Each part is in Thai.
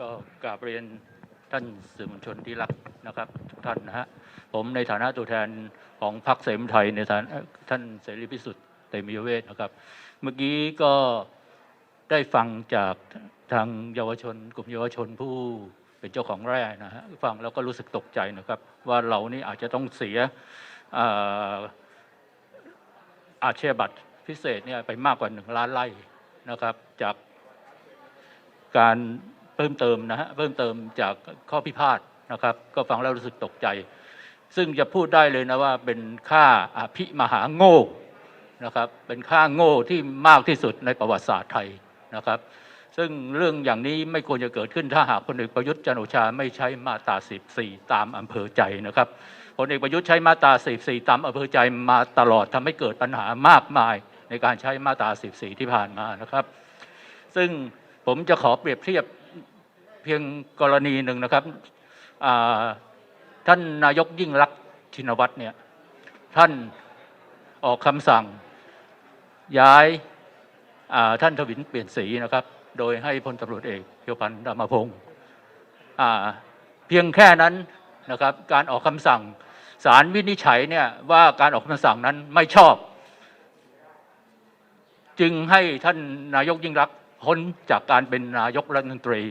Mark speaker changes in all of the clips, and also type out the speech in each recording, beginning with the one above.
Speaker 1: ก็กราบเรียนท่านสื่อมวลชนที่รักนะครับทุกท่านนะฮะผมในฐานะตัวแทนของพรรคเสรีไทยในฐานะท่านเสรีพิสุทธิ์เตมีเวทนะครับ เมื่อกี้ก็ได้ฟังจากทางเยาวชน กลุ่มเยาวชนผู้เป็นเจ้าของแร่นะฮะฟังแล้วก็รู้สึกตกใจนะครับ ว่าเรานี่อาจจะต้องเสียอ่ออาชีพบัตรพิเศษเนี่ยไปมากกว่าหนึ่งล้านไร่นะครับ จากการ เพิ่มเติมนะฮะเพิ่มเติมจากข้อพิพาทนะครับ ก็ฟังแล้วรู้สึกตกใจ ซึ่งจะพูดได้เลยนะว่าเป็นค่าอภิมหาโง่นะครับเป็นค่าโง่ที่มากที่สุดในประวัติศาสตร์ไทยนะครับ ซึ่งเรื่องอย่างนี้ไม่ควรจะเกิดขึ้นถ้าหากพลเอกประยุทธ์จันโอชาไม่ใช้มาตรา14 ตามอำเภอใจนะครับพลเอกประยุทธ์ใช้มาตรา14 ตามอำเภอใจมาตลอดทำให้เกิดปัญหามากมายในการใช้มาตรา14 ที่ผ่านมานะครับ ซึ่งผมจะขอเปรียบเทียบ เพียงกรณีหนึ่งนะครับท่านนายกยิ่งรักชินวัตรเนี่ยท่านออกคำสั่งย้ายาท่านทวินเปลี่ยนสีนะครับ โดยให้พลตำรวจเอกเพียวพันธ์ดามพงศ์เพียงแค่นั้นนะครับการออกคำสั่งศาลวินิจฉัยเนี่ยว่าการออกคำสั่งนั้นไม่ชอบ จึงให้ท่านนายกยิ่งรักพ้นจากการเป็นนายกรัฐมนตรี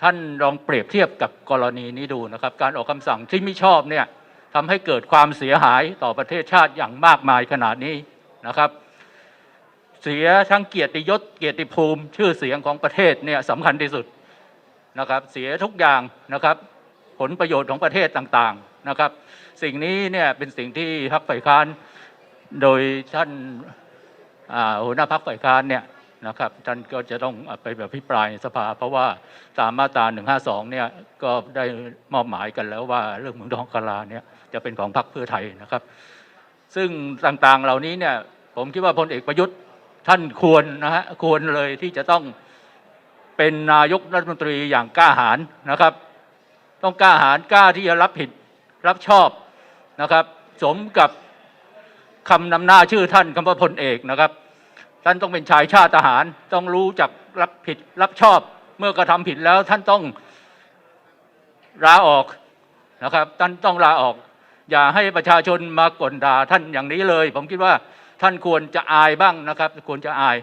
Speaker 1: ท่านลองเปรียบเทียบกับกรณีนี้ดูนะครับ การออกคำสั่งที่ไม่ชอบเนี่ยทำให้เกิดความเสียหายต่อประเทศชาติอย่างมากมายขนาดนี้นะครับ เสียทั้งเกียรติยศเกียรติภูมิ ชื่อเสียงของประเทศเนี่ยสำคัญที่สุดนะครับ เสียทุกอย่างนะครับ ผลประโยชน์ของประเทศต่างๆนะครับ สิ่งนี้เนี่ยเป็นสิ่งที่พรรคฝ่ายค้านโดยท่านหัวหน้าพรรคฝ่ายค้านเนี่ย นะครับท่านก็จะต้องไปแบบพิปรายในสภา เพราะว่าตามมาตรา152เนี่ยก็ได้มอบหมายกันแล้วว่าเรื่องเมืองทองคาราเนี่ยจะเป็นของพรรคเพื่อไทยนะครับ ซึ่งต่างๆเหล่านี้เนี่ยผมคิดว่าพลเอกประยุทธ์ท่านควรนะฮะควรเลยที่จะต้องเป็นนายกรัฐมนตรีอย่างกล้าหาญนะครับ ต้องกล้าหาญกล้าที่จะรับผิดรับชอบนะครับ สมกับคำนำหน้าชื่อท่านคำว่าพลเอกนะครับ ท่านต้องเป็นชายชาติทหาร ต้องรู้จักรับผิดรับชอบ เมื่อกระทำผิดแล้วท่านต้องลาออกนะครับท่านต้องลาออก อย่าให้ประชาชนมากลด่าท่านอย่างนี้เลย ผมคิดว่าท่านควรจะอายบ้างนะครับ ควรจะอาย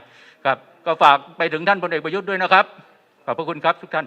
Speaker 1: ครับ ก็ฝากไปถึงท่านพลเอกประยุทธ์ด้วยนะครับ ขอบพระคุณครับทุกท่าน